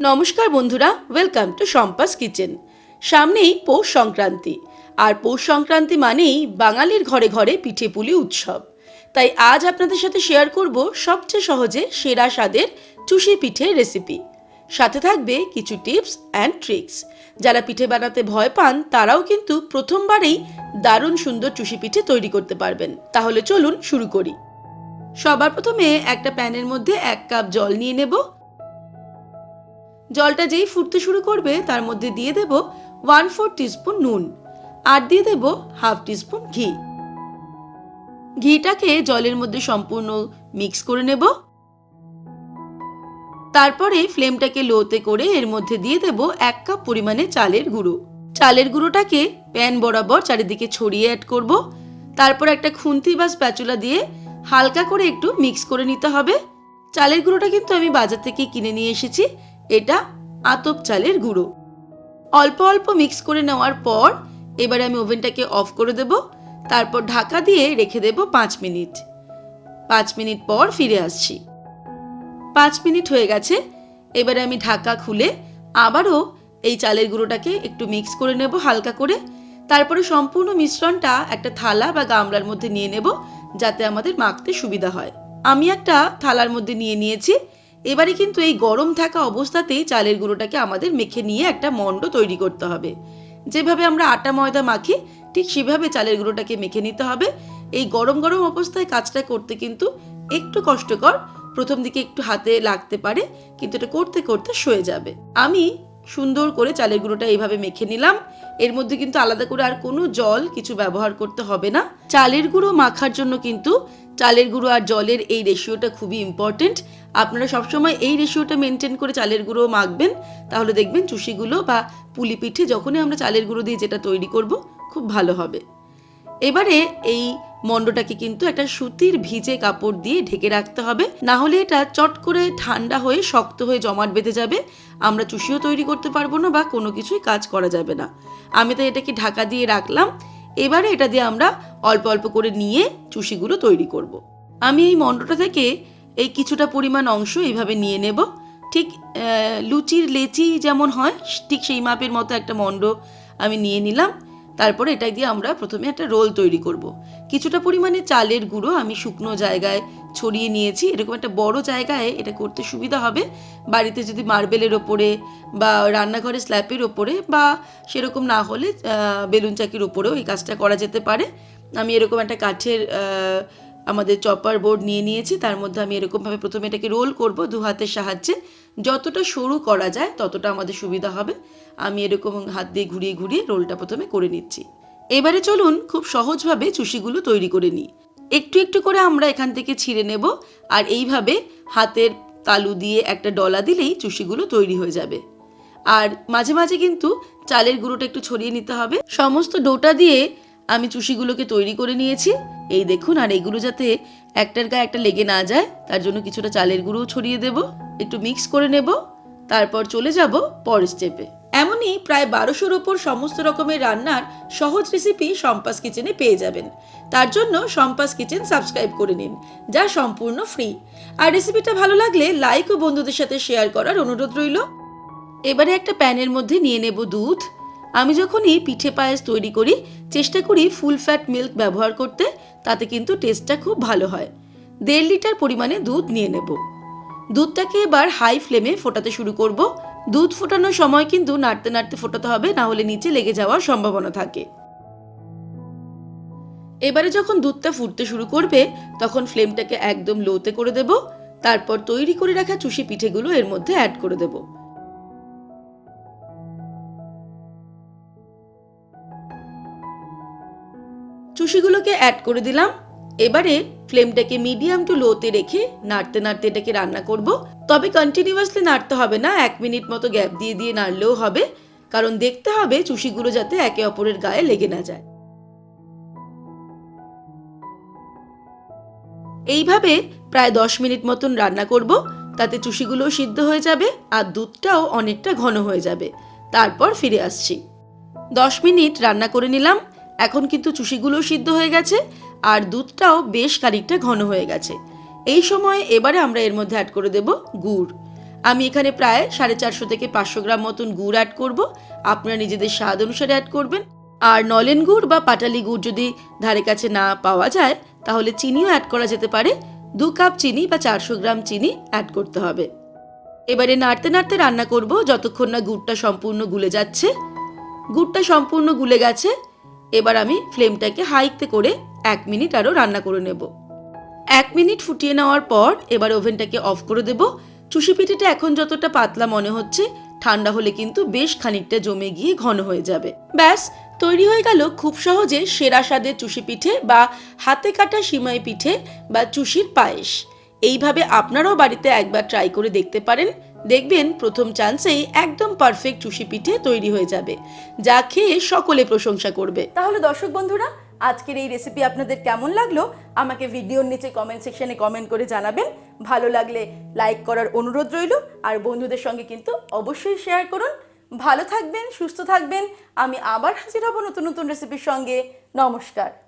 নমস্কার বন্ধুরা welcome to সম্পাস kitchen সামনেই পৌষ সংক্রান্তি। আর পৌষ সংক্রান্তি মানেই বাঙালির ঘরে ঘরে পিঠে পুলি উৎসব। তাই আজ আপনাদের সাথে শেয়ার করব সবচেয়ে সহজে সেরা স্বাদের চুষি পিঠের রেসিপি সাথে থাকবে কিছু টিপস অ্যান্ড ট্রিক্স যারা পিঠে বানাতে ভয় পান, তারাও কিন্তু প্রথমবারেই দারুণ সুন্দর চুষি পিঠে তৈরি করতে পারবেন। তাহলে চলুন শুরু করি। সবার প্রথমে একটা প্যানের মধ্যে এক কাপ জল নিয়ে নেব। জলটা যেই ফুটতে শুরু করবে, তার মধ্যে দিয়ে দেব ওয়ান ফোর টিস্পুন নুন আর দিয়ে দেব হাফ টিস্পুন ঘি। ঘিটাকে জলের মধ্যে সম্পূর্ণ মিক্স করে নেব। তারপরে ফ্লেমটাকে লোতে করে এর মধ্যে দিয়ে দেব এক কাপ পরিমাণে চালের গুঁড়ো। চালের গুঁড়োটাকে প্যান বরাবর চারিদিকে ছড়িয়ে অ্যাড করব। তারপর একটা খুন্তি বা স্প্যাচুলা দিয়ে হালকা করে একটু মিক্স করে নিতে হবে। চালের গুঁড়োটা কিন্তু আমি বাজার থেকে কিনে নিয়ে এসেছি। এটা আতপ চালের গুঁড়ো। অল্প অল্প মিক্স করে নেওয়ার পর এবারে আমি ওভেনটাকে অফ করে দেব, তারপর ঢাকা দিয়ে রেখে দেব পাঁচ মিনিট। পাঁচ মিনিট পর ফিরে আসছি। পাঁচ মিনিট হয়ে গেছে, এবারে আমি ঢাকা খুলে আবারও এই চালের গুঁড়োটাকে একটু মিক্স করে নেব হালকা করে। তারপরে সম্পূর্ণ মিশ্রণটা একটা থালা বা গামলার মধ্যে নিয়ে নেব, যাতে আমাদের মাখতে সুবিধা হয়। আমি একটা থালার মধ্যে নিয়ে নিয়েছি এবারে কিন্তু এই গরম থাকা অবস্থাতেই চালের গুঁড়োটাকে আমাদের মেখে নিয়ে একটা মণ্ড তৈরি করতে হবে। যেভাবে আমরা আটা, ময়দা মাখি, ঠিক সেভাবে চালের গুঁড়োটাকে মেখে নিতে হবে। এই গরম গরম অবস্থায় কাজটা করতে কিন্তু একটু কষ্টকর। প্রথম দিকে একটু হাতে লাগতে পারে, কিন্তু এটা করতে করতে সয়ে যাবে। আমি সুন্দর করে চালের গুঁড়োটা এইভাবে মেখে নিলাম। এর মধ্যে কিন্তু আলাদা করে আর কোনো জল কিছু ব্যবহার করতে হবে না। চালের গুঁড়ো মাখার জন্য কিন্তু চালের গুঁড়ো আর জলের এই রেশিওটা খুবই ইম্পর্টেন্ট আপনারা সবসময় এই রেশিওটা মেনটেন করে চালের গুঁড়ো মাখবেন, তাহলে দেখবেন চুষিগুলো বা পুলি পিঠে যখনই আমরা চালের গুঁড়ো দিয়ে যেটা তৈরি করব, খুব ভালো হবে। এবারে এই মণ্ডটাকে কিন্তু একটা সুতির ভিজে কাপড় দিয়ে ঢেকে রাখতে হবে। না হলে এটা চট করে ঠান্ডা হয়ে, শক্ত হয়ে জমাট বেঁধে যাবে। আমরা চুষিও তৈরি করতে পারব না বা কোনো কিছুই কাজ করা যাবে না। আমি তো এটাকে ঢাকা দিয়ে রাখলাম। এবারে এটা দিয়ে আমরা অল্প অল্প করে নিয়ে চুষিগুলো তৈরি করব। আমি এই মণ্ডটা থেকে এই কিছুটা পরিমাণ অংশ এইভাবে নিয়ে নেব। ঠিক লুচির লেচি যেমন হয়, ঠিক সেই মাপের মতো একটা মণ্ড আমি নিয়ে নিলাম। তারপরে এটা দিয়ে আমরা প্রথমে একটা রোল তৈরি করব। কিছুটা পরিমাণে চালের গুঁড়ো আমি শুকনো জায়গায় ছড়িয়ে নিয়েছি। এরকম একটা বড় জায়গায় এটা করতে সুবিধা হবে। বাড়িতে যদি মার্বেলের ওপরে বা রান্নাঘরের স্ল্যাপের ওপরে বা সেরকম না হলে বেলুন চাকির ওপরেও এই কাজটা করা যেতে পারে। আমি এরকম একটা কাঠের আমাদের চপার বোর্ড নিয়ে নিয়েছি, তার মধ্যে আমি এরকমভাবে প্রথমে এটাকে রোল করব দু হাতের সাহায্যে। যতটা সরু করা যায়, ততটা আমাদের সুবিধা হবে। আমি এরকম হাত দিয়ে ঘুরিয়ে ঘুরিয়ে রোলটা প্রথমে করে নিচ্ছি। এবারে চলুন খুব সহজভাবে চুষিগুলো তৈরি করে নিই। একটু একটু করে আমরা এখান থেকে ছিঁড়ে নেব, আর এইভাবে হাতের তালু দিয়ে একটা ডলা দিলেই চুষিগুলো তৈরি হয়ে যাবে। আর মাঝে মাঝে কিন্তু চালের গুঁড়োটা একটু ছড়িয়ে নিতে হবে। সমস্ত ডোটা দিয়ে আমি চুষিগুলোকে তৈরি করে নিয়েছি। এই দেখুন, আর এগুলো যাতে একটার গায়ে একটা লেগে না যায়, তার জন্য কিছুটা চালের গুঁড়োও ছড়িয়ে দেব, একটু মিক্স করে নেব, তারপর চলে যাব পরের স্টেপে এমনই প্রায় বারোশোর ওপর সমস্ত রকমের রান্নার সহজ রেসিপি সম্পাস কিচেনে পেয়ে যাবেন। তার জন্য সম্পাস কিচেন সাবস্ক্রাইব করে নিন, যা সম্পূর্ণ ফ্রি আর রেসিপিটা ভালো লাগলে লাইক ও বন্ধুদের সাথে শেয়ার করার অনুরোধ রইল। এবারে একটা প্যানের মধ্যে নিয়ে নেব দুধ আমি যখনই পিঠে পায়েস তৈরি করি, চেষ্টা করি ফুল ফ্যাট মিল্ক ব্যবহার করতে, তাতে কিন্তু টেস্টটা খুব ভালো হয়। দেড় লিটার পরিমাণে দুধ নিয়ে নেব। দুধটাকে এবার হাই ফ্লেমে ফোটাতে শুরু করব। দুধ ফোটানোর সময় কিন্তু নাড়তে নাড়তে ফোটাতে হবে, না হলে নিচে লেগে যাওয়ার সম্ভাবনা থাকে। এবারে যখন দুধটা ফুটতে শুরু করবে, তখন ফ্লেমটাকে একদম লোতে করে দেব। তারপর তৈরি করে রাখা চুষি পিঠেগুলো এর মধ্যে অ্যাড করে দেব। চুষিগুলোকে অ্যাড করে দিলাম। এবারে ফ্লেমটাকে মিডিয়াম টু লোতে রেখে নাড়তে নাড়তে এটাকে রান্না করব। তবে কন্টিনিউয়াসলি নাড়তে হবে না, এক মিনিট মতো গ্যাপ দিয়ে দিয়ে নাড়লেও হবে। কারণ দেখতে হবে চুষিগুলো যাতে একে অপরের গায়ে লেগে না যায়। এইভাবে প্রায় দশ মিনিট মতন রান্না করব। তাতে চুষিগুলোও সিদ্ধ হয়ে যাবে আর দুধটাও অনেকটা ঘন হয়ে যাবে। তারপর ফিরে আসছি। দশ মিনিট রান্না করে নিলাম। এখন কিন্তু চুষিগুলোও সিদ্ধ হয়ে গেছে, আর দুধটাও বেশ খানিকটা ঘন হয়ে গেছে। এই সময় এবারে আমরা এর মধ্যে অ্যাড করে দেব গুড়। আমি এখানে প্রায় সাড়ে চারশো থেকে পাঁচশো গ্রাম মতন গুড় অ্যাড করব। আপনারা নিজেদের স্বাদ অনুসারে অ্যাড করবেন। আর নলেন গুড় বা পাটালি গুড় যদি ধারে কাছে না পাওয়া যায়, তাহলে চিনিও অ্যাড করা যেতে পারে। দু কাপ চিনি বা চারশো গ্রাম চিনি অ্যাড করতে হবে। এবারে নাড়তে নাড়তে রান্না করব, যতক্ষণ না গুড়টা সম্পূর্ণ গুলে যাচ্ছে। গুড়টা সম্পূর্ণ গুলে গেছে এবার আমি ফ্লেমটাকে হাইতে করে এক মিনিট আরও রান্না করে নেব। এক মিনিট ফুটিয়ে নেওয়ার পর এবার ওভেনটাকে অফ করে দেব। চুষি পিঠেটা এখন যতটা পাতলা মনে হচ্ছে, ঠান্ডা হলে কিন্তু বেশ খানিকটা জমে গিয়ে ঘন হয়ে যাবে। ব্যাস, তৈরি হয়ে গেল খুব সহজে সেরা স্বাদের চুষি পিঠে বা হাতে কাটা সিমাই পিঠে বা চুষির পায়েস। এইভাবে আপনারাও বাড়িতে একবার ট্রাই করে দেখতে পারেন। দেখবেন প্রথম চান্সেই একদম পারফেক্ট চুষি পিঠে তৈরি হয়ে যাবে, যা খেয়ে সকলে প্রশংসা করবে। তাহলে দর্শক বন্ধুরা, আজকের এই রেসিপি আপনাদের কেমন লাগল? আমাকে ভিডিওর নিচে কমেন্ট সেকশনে কমেন্ট করে জানাবেন। ভালো লাগলে লাইক করার অনুরোধ রইল, আর বন্ধুদের সঙ্গে কিন্তু অবশ্যই শেয়ার করুন। ভালো থাকবেন, সুস্থ থাকবেন। আমি আবার হাজির হব নতুন নতুন রেসিপির সঙ্গে। নমস্কার।